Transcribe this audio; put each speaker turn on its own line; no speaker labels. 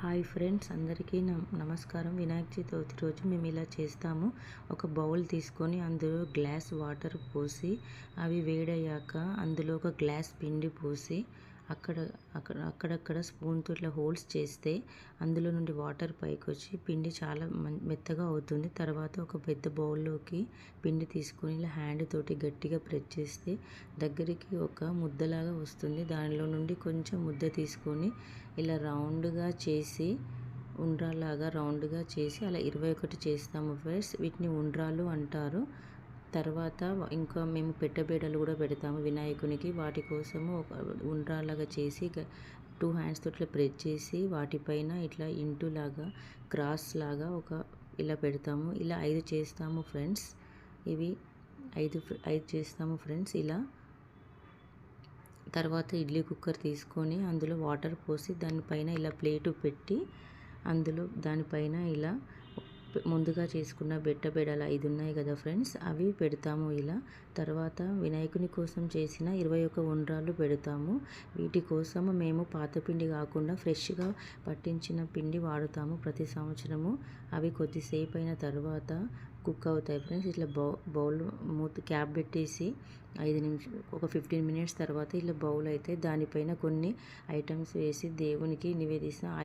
Hi friends అందరికీ నమస్కారం. వినాయక చవితి రోజు మేము ఇలా చేస్తాము. ఒక బౌల్ తీసుకొని అందులో గ్లాస్ వాటర్ పోసి అవి వేడయ్యాక అందులో ఒక గ్లాస్ పిండి పోసి అక్కడ అక్కడ అక్కడక్కడ స్పూన్తో ఇట్లా హోల్స్ చేస్తే అందులో నుండి వాటర్ పైకి వచ్చి పిండి చాలా మెత్తగా అవుతుంది. తర్వాత ఒక పెద్ద బౌల్లోకి పిండి తీసుకొని ఇలా హ్యాండ్ తోటి గట్టిగా ప్రెస్ చేస్తే దగ్గరికి ఒక ముద్దలాగా వస్తుంది. దానిలో నుండి కొంచెం ముద్ద తీసుకొని ఇలా రౌండ్గా చేసి ఉండ్రాలాగా రౌండ్గా చేసి అలా ఇరవై ఒకటి చేస్తాము ఫ్రెండ్స్. వీటిని ఉండ్రాలు అంటారు. తర్వాత ఇంకా మేము పెట్టబేడలు కూడా పెడతాము వినాయకునికి. వాటి కోసము ఒక ఉండ్రాలాగా చేసి టూ హ్యాండ్స్ ఇట్లా ప్రెస్ చేసి వాటిపైన ఇట్లా ఇంటులాగా క్రాస్ లాగా ఒక ఇలా పెడతాము. ఇలా ఐదు చేస్తాము ఫ్రెండ్స్. ఇవి ఐదు ఐదు చేస్తాము ఫ్రెండ్స్ ఇలా. తర్వాత ఇడ్లీ కుక్కర్ తీసుకొని అందులో వాటర్ పోసి దానిపైన ఇలా ప్లేటు పెట్టి అందులో దానిపైన ఇలా ముందుగా చేసుకున్న బెట్టబెడలు ఐదు ఉన్నాయి కదా ఫ్రెండ్స్ అవి పెడతాము ఇలా. తర్వాత వినాయకుని కోసం చేసిన ఇరవై ఒక ఉండ్రాలు పెడతాము. వీటి కోసం మేము పాత పిండి కాకుండా ఫ్రెష్గా పట్టించిన పిండి వాడుతాము ప్రతి సంవత్సరము. అవి కొద్దిసేపు అయిన తర్వాత కుక్ అవుతాయి ఫ్రెండ్స్. ఇట్లా బౌ బౌల్ మూత క్యాప్ పెట్టేసి ఐదు నిమిషం ఒక ఫిఫ్టీన్ మినిట్స్ తర్వాత ఇట్లా బౌల్ అయితే దానిపైన కొన్ని ఐటమ్స్ వేసి దేవునికి నివేదిస్తాం